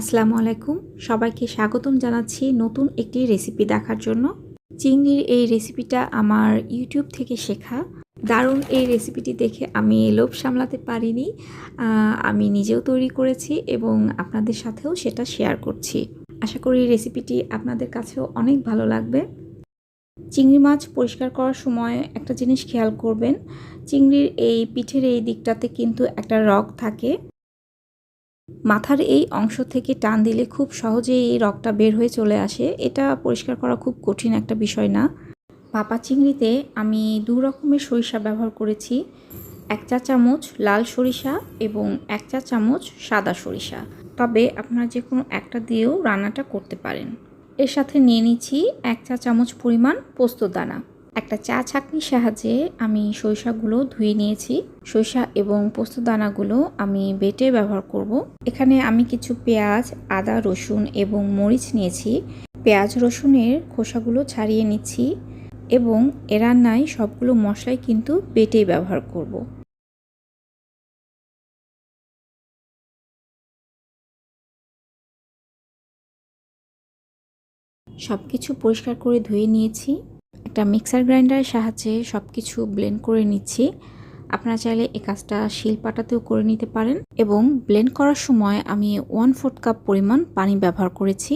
আসসালামু আলাইকুম। সবাইকে স্বাগতম জানাচ্ছি নতুন একটি রেসিপি দেখার জন্য। চিংড়ির এই রেসিপিটা আমার ইউটিউব থেকে শেখা। দারুণ এই রেসিপিটি দেখে আমি লোভ সামলাতে পারিনি। আমি নিজেও তৈরি করেছি এবং আপনাদের সাথেও সেটা শেয়ার করছি। আশা করি রেসিপিটি আপনাদের কাছেও অনেক ভালো লাগবে। চিংড়ি মাছ পরিষ্কার করার সময় একটা জিনিস খেয়াল করবেন, চিংড়ির এই পিঠের এই দিকটাতে কিন্তু একটা রগ থাকে। মাথার এই অংশ থেকে টান দিলে খুব সহজেই এই রগটা বের হয়ে চলে আসে। এটা পরিষ্কার করা খুব কঠিন একটা বিষয় না। পাপা চিংড়িতে আমি দু রকমের সরিষা ব্যবহার করেছি। এক চা চামচ লাল সরিষা এবং এক চা চামচ সাদা সরিষা। তবে আপনারা যে কোনো একটা দিয়েও রান্নাটা করতে পারেন। এর সাথে নিয়ে নিচ্ছি এক চা চামচ পরিমাণ পোস্ত দানা। একটা চা ছাঁকনির সাহায্যে আমি সরিষাগুলো ধুয়ে নিয়েছি সরিষা এবং পোস্ত দানাগুলো আমি বেটে ব্যবহার করব। এখানে আমি কিছু পেঁয়াজ, আদা, রসুন এবং মরিচ নিয়েছি পেঁয়াজ, রসুনের খোসাগুলো ছাড়িয়ে নিচ্ছি এবং এ রান্নায় সবগুলো মশলাই কিন্তু বেটেই ব্যবহার করব। সব কিছু পরিষ্কার করে ধুয়ে নিয়েছি একটা মিক্সার গ্রাইন্ডারের সাহায্যে সব কিছু ব্লেন্ড করে নিচ্ছি। আপনারা চাইলে এই কাজটা শিলপাটাতেও করে নিতে পারেন এবং ব্লেন্ড করার সময় আমি ওয়ান ফোর্থ কাপ পরিমাণ পানি ব্যবহার করেছি।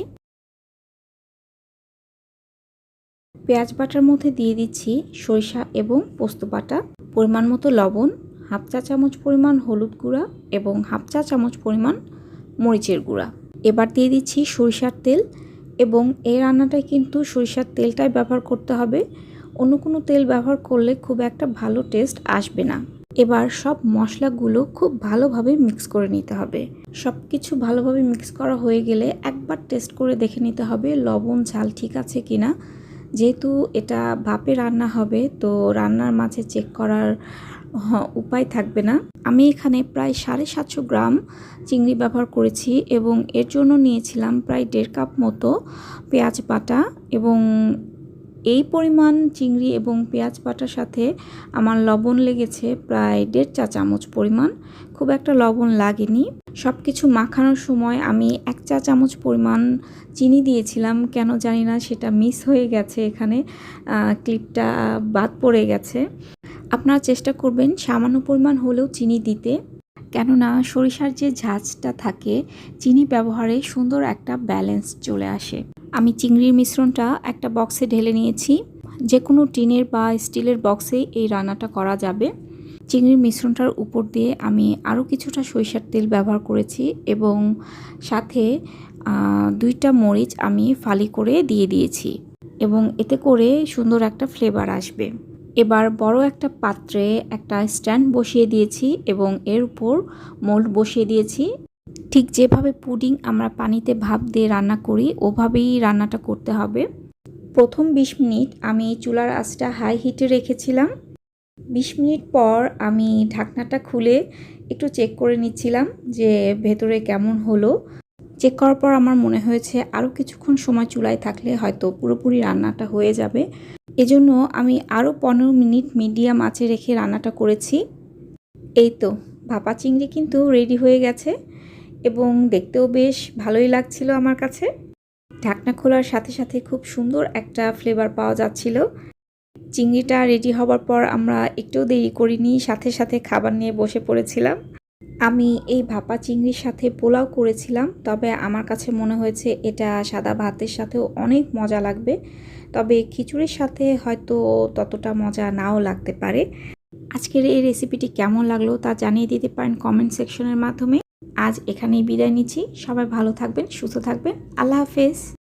পেঁয়াজ বাটার মধ্যে দিয়ে দিচ্ছি সরিষা এবং পোস্ত বাটা, পরিমাণ মতো লবণ, হাফ চা চামচ পরিমাণ হলুদ গুঁড়া এবং হাফ চা চামচ পরিমাণ মরিচের গুঁড়া। এবার দিয়ে দিচ্ছি সরিষার তেল এবং এই রান্নাটায় কিন্তু সরিষার তেলটাই ব্যবহার করতে হবে। অন্য কোনো তেল ব্যবহার করলে খুব একটা ভালো টেস্ট আসবে না। এবার সব মশলাগুলো খুব ভালোভাবে মিক্স করে নিতে হবে। সব কিছু ভালোভাবে মিক্স করা হয়ে গেলে একবার টেস্ট করে দেখে নিতে হবে লবণ, ঝাল ঠিক আছে কিনা। যেহেতু এটা ভাপে রান্না হবে, তো রান্নার মাঝে চেক করার উপায় থাকবে না। আমি এখানে প্রায় সাড়ে সাতশো গ্রাম চিংড়ি ব্যবহার করেছি এবং এর জন্য নিয়েছিলাম প্রায় দেড় কাপ মতো পেঁয়াজ বাটা এবং এই পরিমাণ চিংড়ি এবং পেঁয়াজ বাটার সাথে আমার লবণ লেগেছে প্রায় দেড় চা চামচ পরিমাণ। খুব একটা লবণ লাগেনি। সব কিছু মাখানোর সময় আমি এক চা চামচ পরিমাণ চিনি দিয়েছিলাম। কেন জানি না সেটা মিস হয়ে গেছে এখানে। ক্লিপটা বাদ পড়ে গেছে। আপনারা চেষ্টা করবেন সামান্য পরিমাণ হলেও চিনি দিতে। কেননা সরিষার যে ঝাঁজটা থাকে, চিনি ব্যবহারে সুন্দর একটা ব্যালেন্স চলে আসে। আমি চিংড়ির মিশ্রণটা একটা বক্সে ঢেলে নিয়েছি। যে কোনো টিনের বা স্টিলের বক্সেই এই রান্নাটা করা যাবে। চিংড়ির মিশ্রণটার উপর দিয়ে আমি আরও কিছুটা সরিষার তেল ব্যবহার করেছি এবং সাথে দুইটা মরিচ আমি ফালি করে দিয়ে দিয়েছি এবং এতে করে সুন্দর একটা ফ্লেভার আসবে। এবার বড় একটা পাত্রে একটা স্ট্যান্ড বসিয়ে দিয়েছি এবং এর উপর মোল্ড বসিয়ে দিয়েছি। ঠিক যেভাবে পুডিং আমরা পানিতে ভাপ দিয়ে রান্না করি, ওভাবেই রান্নাটা করতে হবে। প্রথম ২০ মিনিট আমি চুলার আঁচটা হাই হিটে রেখেছিলাম। ২০ মিনিট পর আমি ঢাকনাটা খুলে একটু চেক করে নিচ্ছিলাম যে ভেতরে কেমন হলো। চেক করার পর আমার মনে হয়েছে আরও কিছুক্ষণ সময় চুলায় থাকলে হয়তো পুরোপুরি রান্নাটা হয়ে যাবে। এজন্য আমি আরও পনেরো মিনিট মিডিয়াম আঁচে রেখে রান্নাটা করেছি। এই তো, ভাপা চিংড়ি কিন্তু রেডি হয়ে গেছে এবং দেখতেও বেশ ভালোই লাগছিল আমার কাছে। ঢাকনা খোলার সাথে সাথে খুব সুন্দর একটা ফ্লেভার পাওয়া যাচ্ছিল। চিংড়িটা রেডি হবার পর আমরা একটু দেরি করিনি, সাথে সাথে খাবার নিয়ে বসে পড়েছিলাম। আমি এই ভাপা চিংড়ির সাথে পোলাও করেছিলাম, তবে আমার কাছে মনে হয়েছে এটা সাদা ভাতের সাথেও অনেক মজা লাগবে। তবে খিচুড়ির সাথে হয়তো ততটা মজা নাও লাগতে পারে। আজকের এই রেসিপিটি কেমন লাগল তা জানিয়ে দিতে পারেন কমেন্ট সেকশনের মাধ্যমে। আজ এখানেই বিদায় নিচ্ছি। সবাই ভালো থাকবেন, সুস্থ থাকবেন। আল্লাহ হাফেজ।